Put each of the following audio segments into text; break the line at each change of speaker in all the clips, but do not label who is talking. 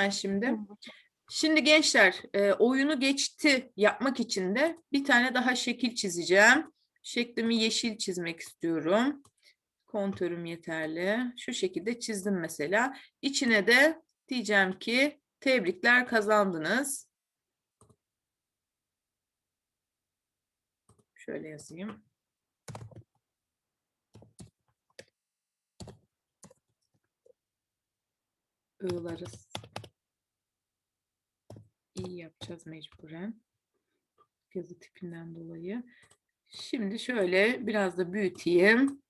ben şimdi. Şimdi gençler e, oyunu geçti yapmak için de bir tane daha şekil çizeceğim. Şeklimi yeşil çizmek istiyorum. Kontörüm yeterli. Şu şekilde çizdim mesela. İçine de diyeceğim ki tebrikler kazandınız. Şöyle yazayım. I'ları iyi yapacağız mecburen. Yazı tipinden dolayı. Şimdi şöyle biraz da büyüteyim.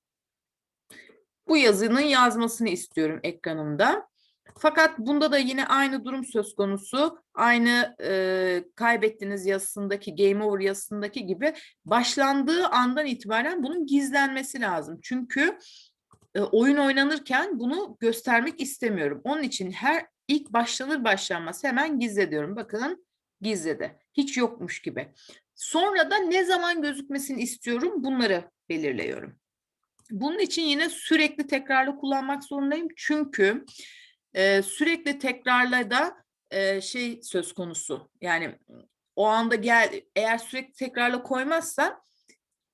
Bu yazının yazmasını istiyorum ekranımda. Fakat bunda da yine aynı durum söz konusu. Aynı e, kaybettiğiniz yazısındaki, game over yazısındaki gibi başlandığı andan itibaren bunun gizlenmesi lazım. Çünkü e, oyun oynanırken bunu göstermek istemiyorum. Onun için her ilk başlanır başlanmaz hemen gizlediyorum. Bakın gizledi. Hiç yokmuş gibi. Sonra da ne zaman gözükmesini istiyorum bunları belirliyorum. Bunun için yine sürekli tekrarlı kullanmak zorundayım. Çünkü e, sürekli tekrarla da e, şey söz konusu. Yani o anda gel eğer sürekli tekrarla koymazsa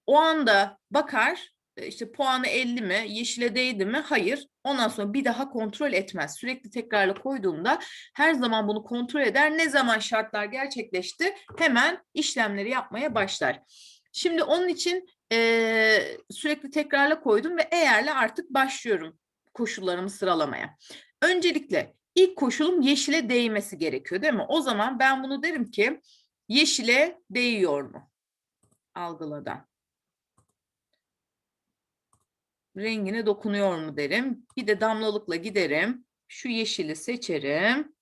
o anda bakar işte puanı 50 mi, yeşile değdi mi? Hayır. Ondan sonra bir daha kontrol etmez. Sürekli tekrarla koyduğunda her zaman bunu kontrol eder. Ne zaman şartlar gerçekleşti hemen işlemleri yapmaya başlar. Şimdi onun için e, sürekli tekrarla koydum ve eğerle artık başlıyorum koşullarımı sıralamaya. Öncelikle ilk koşulum yeşile değmesi gerekiyor değil mi? O zaman ben bunu derim ki yeşile değiyor mu? Algıladan. Rengine dokunuyor mu derim. Bir de damlalıkla giderim. Şu yeşili seçerim.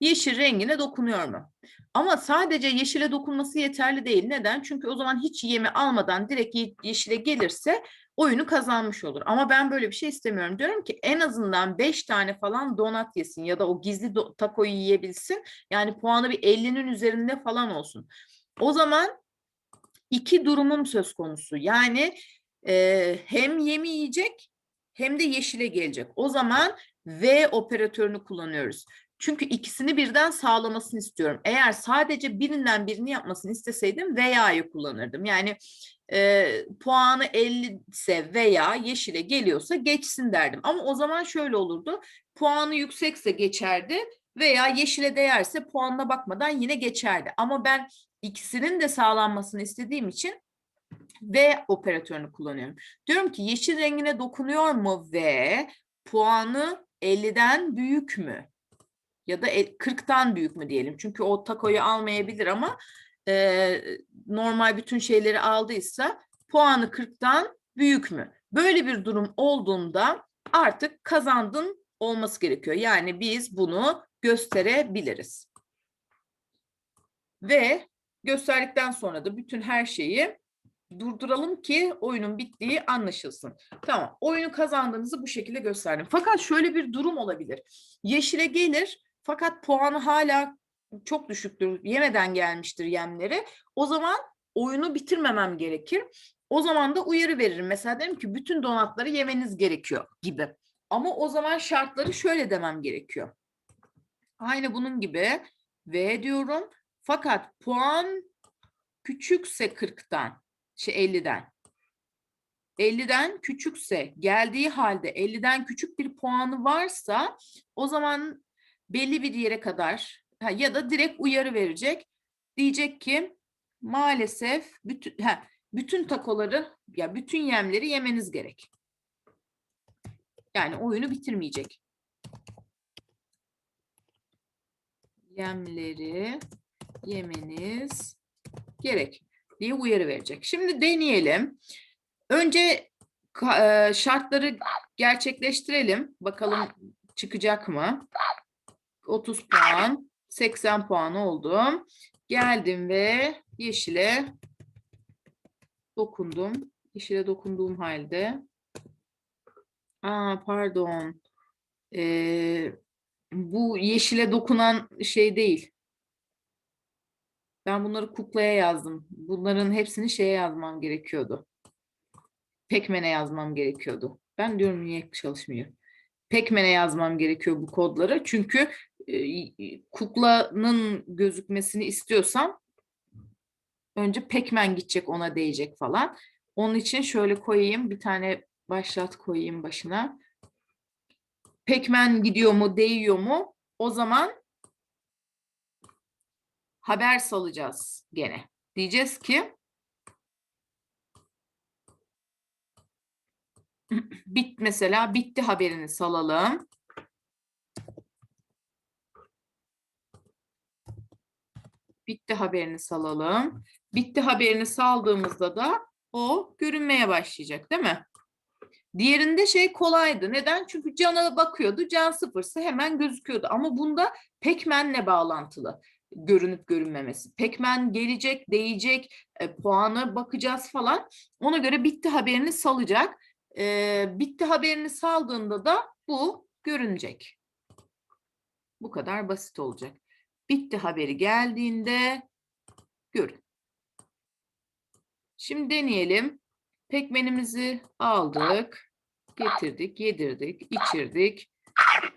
Yeşil rengine dokunuyor mu? Ama sadece yeşile dokunması yeterli değil. Neden? Çünkü o zaman hiç yemi almadan direkt yeşile gelirse oyunu kazanmış olur. Ama ben böyle bir şey istemiyorum. Diyorum ki en azından 5 tane falan donat yesin ya da o gizli takoyu yiyebilsin. Yani puanı bir 50'nin üzerinde falan olsun. O zaman iki durumum söz konusu. Yani e, hem yemi yiyecek hem de yeşile gelecek. O zaman V operatörünü kullanıyoruz. Çünkü ikisini birden sağlamasını istiyorum. Eğer sadece birinden birini yapmasını isteseydim veya'yı kullanırdım. Yani e, puanı 50 ise veya yeşile geliyorsa geçsin derdim. Ama o zaman şöyle olurdu. Puanı yüksekse geçerdi veya yeşile değerse puanına bakmadan yine geçerdi. Ama ben ikisinin de sağlanmasını istediğim için V operatörünü kullanıyorum. Diyorum ki yeşil rengine dokunuyor mu ve puanı 50'den büyük mü? Ya da 40'tan büyük mü diyelim. Çünkü o takoyu almayabilir ama e, normal bütün şeyleri aldıysa puanı 40'tan büyük mü? Böyle bir durum olduğunda artık kazandın olması gerekiyor. Yani biz bunu gösterebiliriz. Ve gösterdikten sonra da bütün her şeyi durduralım ki oyunun bittiği anlaşılsın. Tamam oyunu kazandığınızı bu şekilde gösterdim. Fakat şöyle bir durum olabilir. Yeşile gelir fakat puanı hala çok düşüktür. Yemeden gelmiştir yemleri. O zaman oyunu bitirmemem gerekir. O zaman da uyarı veririm. Mesela derim ki bütün donatları yemeniz gerekiyor gibi. Ama o zaman şartları şöyle demem gerekiyor. Aynı bunun gibi V diyorum. Fakat puan küçükse 40'tan şey 50'den. 50'den küçükse geldiği halde 50'den küçük bir puanı varsa o zaman belli bir yere kadar ya da direkt uyarı verecek. Diyecek ki maalesef bütün ha, bütün takoları ya bütün yemleri yemeniz gerek. Yani oyunu bitirmeyecek. Yemleri yemeniz gerek diye uyarı verecek. Şimdi deneyelim. Önce e, şartları gerçekleştirelim. Bakalım çıkacak mı? 30 puan, 80 puan oldum. Geldim ve yeşile dokundum. Yeşile dokunduğum halde. Aa pardon. Ee, bu yeşile dokunan şey değil. Ben bunları kuklaya yazdım. Bunların hepsini şeye yazmam gerekiyordu. Pekmen'e yazmam gerekiyordu. Ben diyorum niye çalışmıyor. Pekmen'e yazmam gerekiyor bu kodları. Çünkü e, kuklanın gözükmesini istiyorsam önce pekmen gidecek ona değecek falan. Onun için şöyle koyayım bir tane başlat koyayım başına. Pekmen gidiyor mu değiyor mu? O zaman haber salacağız gene. Diyeceğiz ki bit mesela bitti haberini salalım. Bitti haberini salalım. Bitti haberini saldığımızda da o görünmeye başlayacak değil mi? Diğerinde şey kolaydı. Neden? Çünkü cana bakıyordu. Can sıfırsa hemen gözüküyordu. Ama bunda pekmenle bağlantılı görünüp görünmemesi. Pekmen gelecek, değecek, e, puana bakacağız falan. Ona göre bitti haberini salacak. E, bitti haberini saldığında da bu görünecek. Bu kadar basit olacak. Bitti haberi geldiğinde görün. Şimdi deneyelim. Pekmenimizi aldık, getirdik, yedirdik, içirdik.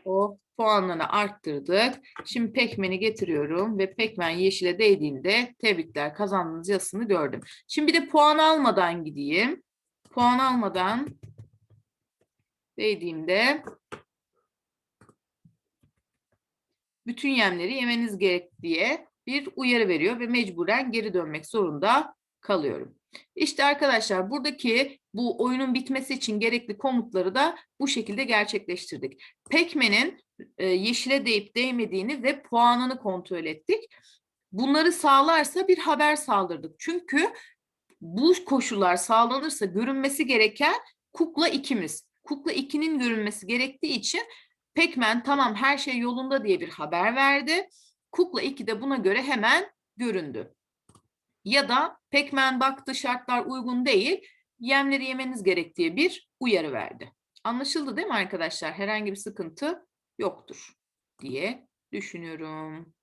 O puanlarını arttırdık. Şimdi pekmeni getiriyorum ve pekmen yeşile değdiğinde tebrikler kazandınız yazısını gördüm. Şimdi bir de puan almadan gideyim. Puan almadan değdiğimde bütün yemleri yemeniz gerek diye bir uyarı veriyor ve mecburen geri dönmek zorunda kalıyorum. İşte arkadaşlar buradaki bu oyunun bitmesi için gerekli komutları da bu şekilde gerçekleştirdik. Pekmen'in e, yeşile değip değmediğini ve puanını kontrol ettik. Bunları sağlarsa bir haber saldırdık. Çünkü bu koşullar sağlanırsa görünmesi gereken kukla ikimiz. Kukla 2'nin görünmesi gerektiği için Pekmen tamam her şey yolunda diye bir haber verdi. Kukla 2 de buna göre hemen göründü. Ya da Pekmen baktı şartlar uygun değil, yemleri yemeniz gerektiği bir uyarı verdi. Anlaşıldı değil mi arkadaşlar? Herhangi bir sıkıntı yoktur diye düşünüyorum.